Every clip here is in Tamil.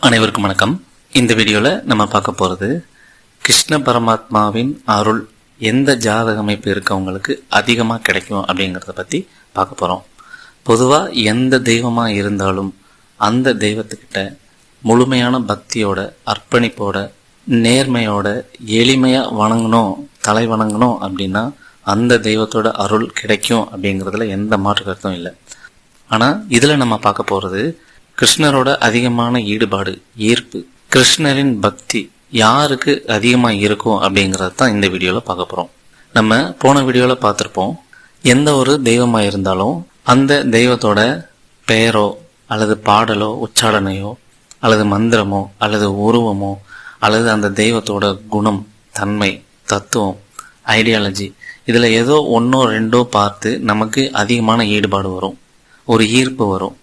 அனைவருக்கும் வணக்கம். இந்த வீடியோவில் நம்ம பார்க்க போகிறது கிருஷ்ண பரமாத்மாவின் அருள் எந்த ஜாதக அமைப்பு இருக்கவங்களுக்கு அதிகமாக கிடைக்கும் அப்படிங்கிறத பற்றி பார்க்க போகிறோம் பொதுவாக எந்த தெய்வமாக இருந்தாலும் அந்த தெய்வத்துக்கிட்ட முழுமையான பக்தியோட அர்ப்பணிப்போட நேர்மையோட எளிமையாக வணங்கணும் தலை வணங்கணும் அப்படின்னா அந்த தெய்வத்தோட அருள் கிடைக்கும் அப்படிங்கறதுல எந்த மாற்று கருத்தும் இல்லை. ஆனால் இதில் நம்ம பார்க்க போகிறது கிருஷ்ணரோட அதிகமான ஈடுபாடு ஈர்ப்பு கிருஷ்ணரின் பக்தி யாருக்கு அதிகமா இருக்கும் அப்படிங்கறது தான் இந்த வீடியோல பார்க்க போறோம். நம்ம போன வீடியோல பார்த்துருப்போம் எந்த ஒரு தெய்வமா இருந்தாலும் அந்த தெய்வத்தோட பெயரோ அல்லது பாடலோ உச்சாடனையோ அல்லது மந்திரமோ அல்லது உருவமோ அல்லது அந்த தெய்வத்தோட குணம் தன்மை தத்துவம் ஐடியாலஜி இதில் ஏதோ ஒன்றோ ரெண்டோ பார்த்து நமக்கு அதிகமான ஈடுபாடு வரும் ஒரு ஈர்ப்பு வரும்.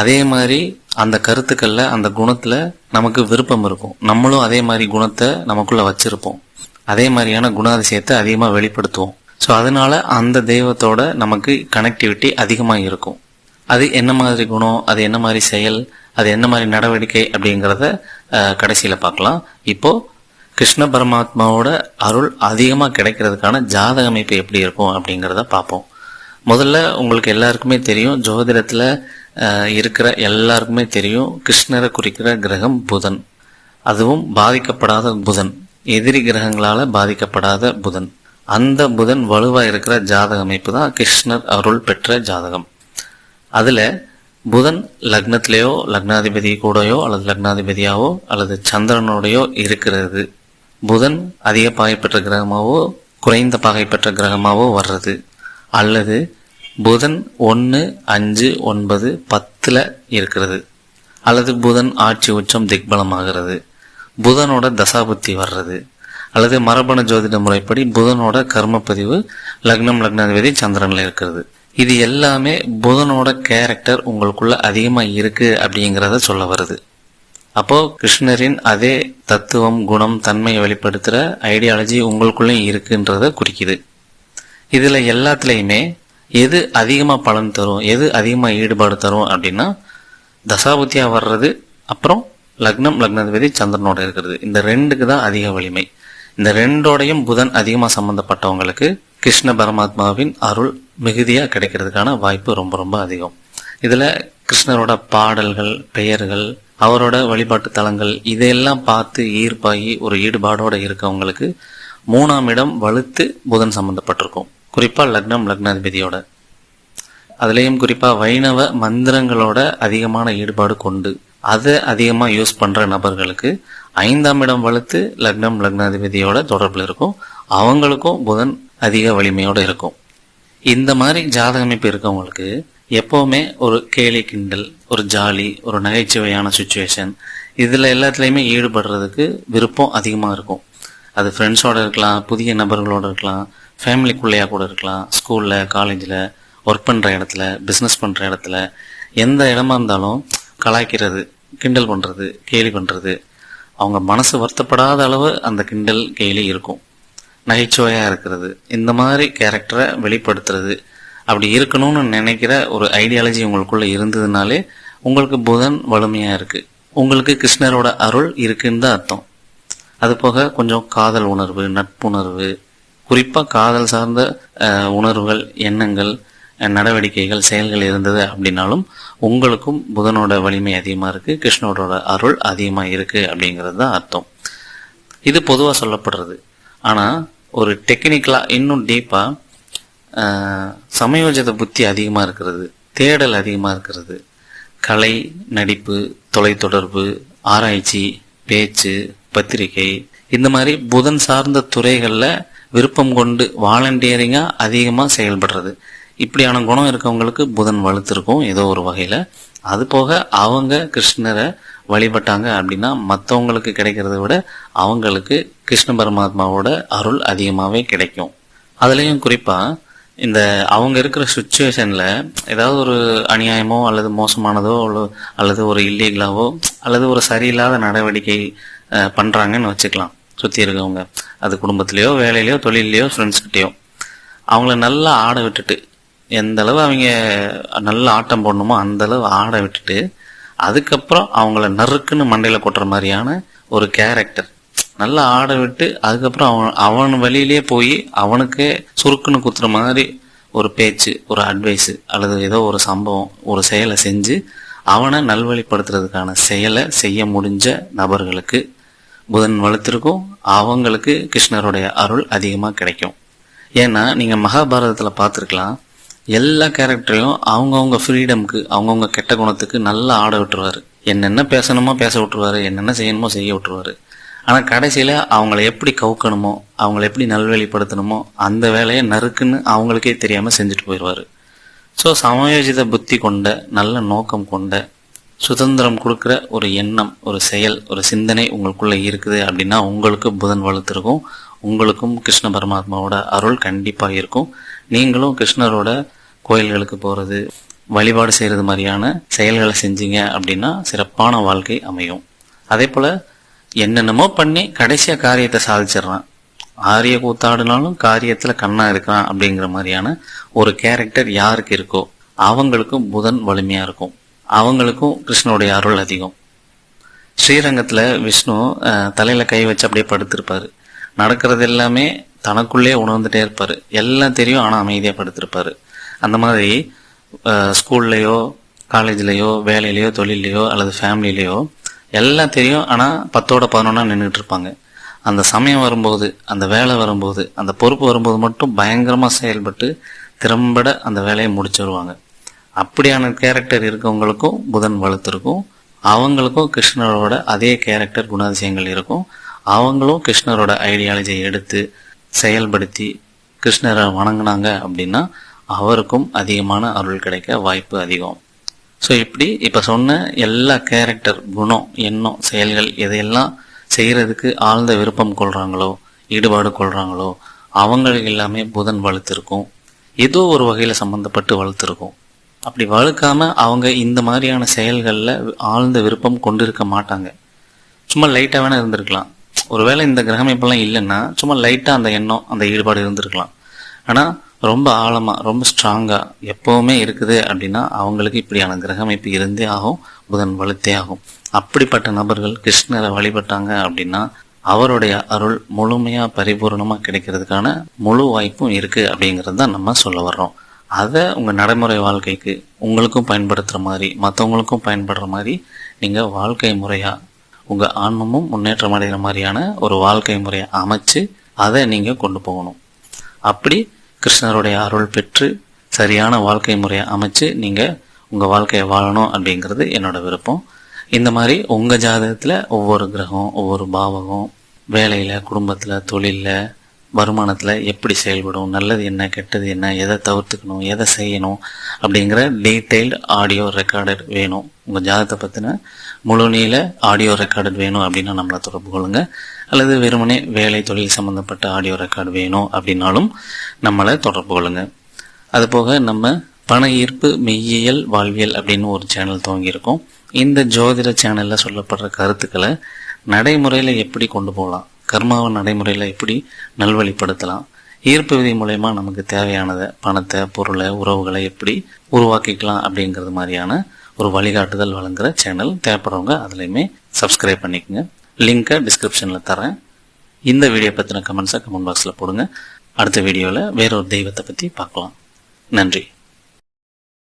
அதே மாதிரி அந்த கருத்துக்கள்ல அந்த குணத்துல நமக்கு விருப்பம் இருக்கும். நம்மளும் அதே மாதிரி குணத்தை நமக்குள்ள வச்சிருப்போம். அதே மாதிரியான குணாதிசயத்தை அதிகமா வெளிப்படுத்துவோம். ஸோ அதனால அந்த தெய்வத்தோட நமக்கு கனெக்டிவிட்டி அதிகமாக இருக்கும். அது என்ன மாதிரி குணம் அது என்ன மாதிரி செயல் அது என்ன மாதிரி நடவடிக்கை அப்படிங்கிறத கடைசியில் பார்க்கலாம். இப்போ கிருஷ்ண பரமாத்மாவோட அருள் அதிகமாக கிடைக்கிறதுக்கான ஜாதக அமைப்பு எப்படி இருக்கும் அப்படிங்கிறத பார்ப்போம். முதல்ல உங்களுக்கு எல்லாருக்குமே தெரியும் ஜோதிடத்தில் இருக்கிற எல்லாருக்குமே தெரியும் கிருஷ்ணரை குறிக்கிற கிரகம் புதன். அதுவும் பாதிக்கப்படாத புதன். எதிரி கிரகங்களால பாதிக்கப்படாத புதன். அந்த புதன் வலுவா இருக்கிற ஜாதக அமைப்பு தான் கிருஷ்ணர் அருள் பெற்ற ஜாதகம். அதுல புதன் லக்னத்திலேயோ லக்னாதிபதி கூடயோ அல்லது லக்னாதிபதியாவோ அல்லது சந்திரனோடையோ இருக்கிறது. புதன் அதிக பாகை பெற்ற கிரகமாவோ குறைந்த பாகை பெற்ற கிரகமாவோ வர்றது. அல்லது புதன் ஒன்று அஞ்சு ஒன்பது பத்தில் இருக்கிறது. அல்லது புதன் ஆட்சி உச்சம் திக்பலமாகிறது. புதனோட தசாபுத்தி வர்றது. அல்லது மரபணு ஜோதிட முறைப்படி புதனோட கர்மப்பதிவு லக்னம் லக்னாதிபதி சந்திரனில் இருக்கிறது. இது எல்லாமே புதனோட கேரக்டர் உங்களுக்குள்ள அதிகமாக இருக்கு அப்படிங்கிறத சொல்ல வருது. அப்போ கிருஷ்ணரின் அதே தத்துவம் குணம் தன்மையை வெளிப்படுத்துகிற ஐடியாலஜி உங்களுக்குள்ளேயும் இருக்குன்றத குறிக்குது. இதில் எல்லாத்துலேயுமே எது அதிகமாக பலன் தரும் எது அதிகமாக ஈடுபாடு தரும் அப்படின்னா தசாபுத்தியாக வர்றது அப்புறம் லக்னம் லக்னாதிபதி சந்திரனோட இருக்கிறது. இந்த ரெண்டுக்கு தான் அதிக வலிமை. இந்த ரெண்டோடையும் புதன் அதிகமாக சம்மந்தப்பட்டவங்களுக்கு கிருஷ்ண பரமாத்மாவின் அருள் மிகுதியாக கிடைக்கிறதுக்கான வாய்ப்பு ரொம்ப ரொம்ப அதிகம். இதில் கிருஷ்ணரோட பாடல்கள் பெயர்கள் அவரோட வழிபாட்டு தலங்கள் இதையெல்லாம் பார்த்து ஈர்ப்பாகி ஒரு ஈடுபாடோடு இருக்கவங்களுக்கு மூணாம் இடம் வலுத்து புதன் சம்மந்தப்பட்டிருக்கும் குறிப்பாக லக்னம் லக்னாதிபதியோட. அதுலேயும் குறிப்பாக வைணவ மந்திரங்களோட அதிகமான ஈடுபாடு கொண்டு அதை அதிகமாக யூஸ் பண்ணுற நபர்களுக்கு ஐந்தாம் இடம் வலுத்து லக்னம் லக்னாதிபதியோட தொடர்பில் இருக்கும். அவங்களுக்கும் புதன் அதிக வலிமையோட இருக்கும். இந்த மாதிரி ஜாதக அமைப்பு இருக்கவங்களுக்கு எப்போவுமே ஒரு கேலி கிண்டல் ஒரு ஜாலி ஒரு நகைச்சுவையான சுச்சுவேஷன் இதில் எல்லாத்துலேயுமே ஈடுபடுறதுக்கு விருப்பம் அதிகமாக இருக்கும். அது ஃப்ரெண்ட்ஸோடு இருக்கலாம் புதிய நபர்களோடு இருக்கலாம் ஃபேமிலிக்குள்ளேயா கூட இருக்கலாம் ஸ்கூலில் காலேஜில் ஒர்க் பண்ணுற இடத்துல பிஸ்னஸ் பண்ணுற இடத்துல எந்த இடமா இருந்தாலும் கலாய்க்கிறது கிண்டல் பண்ணுறது கேலி பண்ணுறது அவங்க மனசு வருத்தப்படாத அளவு அந்த கிண்டல் கேலி இருக்கும். நகைச்சுவையாக இருக்கிறது. இந்த மாதிரி கேரக்டரை வெளிப்படுத்துறது. அப்படி இருக்கணும்னு நினைக்கிற ஒரு ஐடியாலஜி உங்களுக்குள்ளே இருந்ததுனாலே உங்களுக்கு புதன் வலிமையாக இருக்குது உங்களுக்கு கிருஷ்ணரோட அருள் இருக்குன்னு தான் அர்த்தம். அது போக கொஞ்சம் காதல் உணர்வு நட்புணர்வு குறிப்பாக காதல் சார்ந்த உணர்வுகள் எண்ணங்கள் நடவடிக்கைகள் செயல்கள் இருந்தது அப்படின்னாலும் உங்களுக்கும் புதனோட வலிமை அதிகமாக இருக்குது கிருஷ்ணனோட அருள் அதிகமாக இருக்குது அப்படிங்கிறது தான் அர்த்தம். இது பொதுவாக சொல்லப்படுறது. ஆனால் ஒரு டெக்னிக்கலாக இன்னும் டீப்பாக சமயோஜித புத்தி அதிகமாக இருக்கிறது தேடல் அதிகமாக இருக்கிறது. கலை நடிப்பு தொலைத்தொடர்பு ஆராய்ச்சி பேச்சு பத்திரிகை இந்த மாதிரி புதன் சார்ந்த துறைகளில் விருப்பம் கொண்டு வாலண்டியரிங்காக அதிகமாக செயல்படுறது. இப்படியான குணம் இருக்கவங்களுக்கு புதன் வலுத்திருக்கும் ஏதோ ஒரு வகையில். அது போக அவங்க கிருஷ்ணரை வழிபட்டாங்க அப்படின்னா மற்றவங்களுக்கு கிடைக்கிறத விட அவங்களுக்கு கிருஷ்ண பரமாத்மாவோட அருள் அதிகமாகவே கிடைக்கும். அதுலேயும் குறிப்பாக இந்த அவங்க இருக்கிற சுச்சுவேஷனில் ஏதாவது ஒரு அநியாயமோ அல்லது மோசமானதோ அல்லது ஒரு இல்லீகலாவோ அல்லது ஒரு சரியில்லாத நடவடிக்கை பண்ணுறாங்கன்னு வச்சுக்கலாம். சுற்றி இருக்கவங்க. அது குடும்பத்துலேயோ வேலையிலையோ தொழிலையோ ஃப்ரெண்ட்ஸ்கிட்டேயோ அவங்கள நல்லா ஆட விட்டுட்டு எந்த அளவு அவங்க நல்ல ஆட்டம் போடணுமோ அந்த அளவு ஆட விட்டுட்டு அதுக்கப்புறம் அவங்கள நறுக்குன்னு மண்டையில் கொட்டுற மாதிரியான ஒரு கேரக்டர் நல்லா ஆட விட்டு அதுக்கப்புறம் அவன் அவன் வழியிலே போய் அவனுக்கே சுருக்குன்னு குத்துற மாதிரி ஒரு பேச்சு ஒரு அட்வைஸு அல்லது ஏதோ ஒரு சம்பவம் ஒரு செயலை செஞ்சு அவனை நல்வழிப்படுத்துறதுக்கான செயலை செய்ய முடிஞ்ச நபர்களுக்கு புதன் வலுத்திருக்கும் அவங்களுக்கு கிருஷ்ணருடைய அருள் அதிகமாக கிடைக்கும். ஏன்னா நீங்கள் மகாபாரதத்தில் பார்த்துருக்கலாம் எல்லா கேரக்டரையும் அவங்கவுங்க ஃப்ரீடம்க்கு அவங்கவுங்க கெட்ட குணத்துக்கு நல்லா ஆட விட்டுருவாரு. என்னென்ன பேசணுமோ பேச விட்டுருவாரு என்னென்ன செய்யணுமோ செய்ய விட்டுருவாரு. ஆனால் கடைசியில் அவங்கள எப்படி கவுக்கணுமோ அவங்கள எப்படி நல்வழிப்படுத்தணுமோ அந்த வேலையை நறுக்குன்னு அவங்களுக்கே தெரியாமல் செஞ்சுட்டு போயிடுவாரு ஸோ சமயோஜித புத்தி கொண்ட நல்ல நோக்கம் கொண்ட சுதந்திரம் கொடுக்குற ஒரு எண்ணம் ஒரு செயல் ஒரு சிந்தனை உங்களுக்குள்ளே இருக்குது அப்படின்னா உங்களுக்கு புதன் வலுத்திருக்கும். உங்களுக்கும் கிருஷ்ண பரமாத்மாவோட அருள் கண்டிப்பாக இருக்கும். நீங்களும் கிருஷ்ணரோட கோயில்களுக்கு போகிறது வழிபாடு செய்கிறது மாதிரியான செயல்களை செஞ்சீங்க அப்படின்னா சிறப்பான வாழ்க்கை அமையும். அதே போல் என்னென்னமோ பண்ணி கடைசியாக காரியத்தை சாதிச்சிடுறான். ஆரிய கூத்தாடினாலும் காரியத்தில் கண்ணாக இருக்கிறான் அப்படிங்கிற மாதிரியான ஒரு கேரக்டர் யாருக்கு இருக்கோ அவங்களுக்கும் புதன் வலிமையாக இருக்கும். அவங்களுக்கும் கிருஷ்ணனுடைய அருள் அதிகம். ஸ்ரீரங்கத்தில் விஷ்ணு தலையில் கை வச்சு அப்படியே படுத்திருப்பார். நடக்கிறது எல்லாமே தனக்குள்ளே உணர்ந்துட்டே இருப்பார். எல்லாம் தெரியும் ஆனால் அமைதியாக படுத்திருப்பார். அந்த மாதிரி ஸ்கூல்லையோ காலேஜ்லேயோ வேலையிலையோ தொழிலையோ அல்லது ஃபேமிலியிலையோ எல்லாம் தெரியும் ஆனால் பத்தோட பதினொன்னா நின்றுட்டு இருப்பாங்க அந்த சமயம் வரும்போது அந்த வேலை வரும்போது அந்த பொறுப்பு வரும்போது மட்டும் பயங்கரமாக செயல்பட்டு திறம்பட அந்த வேலையை முடிச்சு வருவாங்க அப்படியான கேரக்டர் இருக்கவங்களுக்கும் புதன் வலுத்திருக்கும். அவங்களுக்கும் கிருஷ்ணரோட அதே கேரக்டர் குணாதிசயங்கள் இருக்கும். அவங்களும் கிருஷ்ணரோட ஐடியாலஜியை எடுத்து செயல்படுத்தி கிருஷ்ணரை வணங்குனாங்க அப்படின்னா அவருக்கும் அதிகமான அருள் கிடைக்க வாய்ப்பு அதிகம். ஸோ இப்படி இப்போ சொன்ன எல்லா கேரக்டர் குணம் எண்ணம் செயல்கள் எதையெல்லாம் செய்கிறதுக்கு ஆழ்ந்த விருப்பம் கொள்கிறாங்களோ ஈடுபாடு கொள்கிறாங்களோ அவங்களுக்கு எல்லாமே புதன் வலுத்திருக்கும். ஏதோ ஒரு வகையில் சம்மந்தப்பட்டு வளர்த்துருக்கும் அப்படி வழுக்காமல் அவங்க இந்த மாதிரியான செயல்களில் ஆழ்ந்த விருப்பம் கொண்டிருக்க மாட்டாங்க. சும்மா லைட்டாக வேணால் இருந்திருக்கலாம். ஒருவேளை இந்த கிரகமைப்பெல்லாம் இல்லைன்னா சும்மா லைட்டாக அந்த எண்ணம் அந்த ஈடுபாடு இருந்திருக்கலாம். ஆனால் ரொம்ப ஆழமாக ரொம்ப ஸ்ட்ராங்காக எப்போவுமே இருக்குது அப்படின்னா அவங்களுக்கு இப்படியான கிரகமைப்பு இருந்தே ஆகும் புதன் வலுத்தே ஆகும். அப்படிப்பட்ட நபர்கள் கிருஷ்ணரை வழிபட்டாங்க அப்படின்னா அவருடைய அருள் முழுமையாக பரிபூர்ணமாக கிடைக்கிறதுக்கான முழு வாய்ப்பும் இருக்குது அப்படிங்கிறது தான் நம்ம சொல்ல வர்றோம். அதை உங்கள் நடைமுறை வாழ்க்கைக்கு உங்களுக்கும் பயன்படுத்துகிற மாதிரி மற்றவங்களுக்கும் பயன்படுற மாதிரி நீங்கள் வாழ்க்கை முறையாக உங்கள் ஆன்மமும் முன்னேற்றம் அடைகிற மாதிரியான ஒரு வாழ்க்கை முறையை அமைச்சு அதை நீங்கள் கொண்டு போகணும். அப்படி கிருஷ்ணருடைய அருள் பெற்று சரியான வாழ்க்கை முறையை அமைச்சு நீங்கள் உங்கள் வாழ்க்கையை வாழணும் அப்படிங்கிறது என்னோட விருப்பம். இந்த மாதிரி உங்கள் ஜாதகத்தில் ஒவ்வொரு கிரகம் ஒவ்வொரு பாவகம் வேலையில் குடும்பத்தில் தொழிலில் வருமானத்தில் எப்படி செயல்படும் நல்லது என்ன கெட்டது என்ன எதை தவிர்த்துக்கணும் எதை செய்யணும் அப்படிங்கிற டீட்டெயில்டு ஆடியோ ரெக்கார்டட் வேணும். உங்கள் ஜாதகத்தை பற்றின முழுநீள ஆடியோ ரெக்கார்டட் வேணும் அப்படின்னா நம்மளை தொடர்பு கொள்ளுங்க. அல்லது வெறுமனே வேலை தொழில் சம்மந்தப்பட்ட ஆடியோ ரெக்கார்டு வேணும் அப்படின்னாலும் நம்மளை தொடர்பு கொள்ளுங்க. அதுபோக நம்ம பண ஈர்ப்பு மெய்யியல் வாழ்வியல் அப்படின்னு ஒரு சேனல் துவங்கியிருக்கோம். இந்த ஜோதிட சேனலில் சொல்லப்படுற கருத்துக்களை நடைமுறையில் எப்படி கொண்டு போகலாம்? கர்மாவை நடைமுறையில் எப்படி நல்வழிப்படுத்தலாம்? ஈர்ப்பு விதி மூலயமா நமக்கு தேவையானதை பணத்தை பொருளை உறவுகளை எப்படி உருவாக்கிக்கலாம் அப்படிங்கிறது மாதிரியான ஒரு வழிகாட்டுதல் வழங்குற சேனல் தேவைப்படுறவங்க அதுலேயுமே சப்ஸ்கிரைப் பண்ணிக்கோங்க. லிங்கை டிஸ்கிரிப்ஷனில் தரேன் இந்த வீடியோ பற்றின கமெண்ட்ஸை கமெண்ட் பாக்ஸில் போடுங்க. அடுத்த வீடியோவில் வேறொரு தெய்வத்தை பற்றி பார்க்கலாம். நன்றி.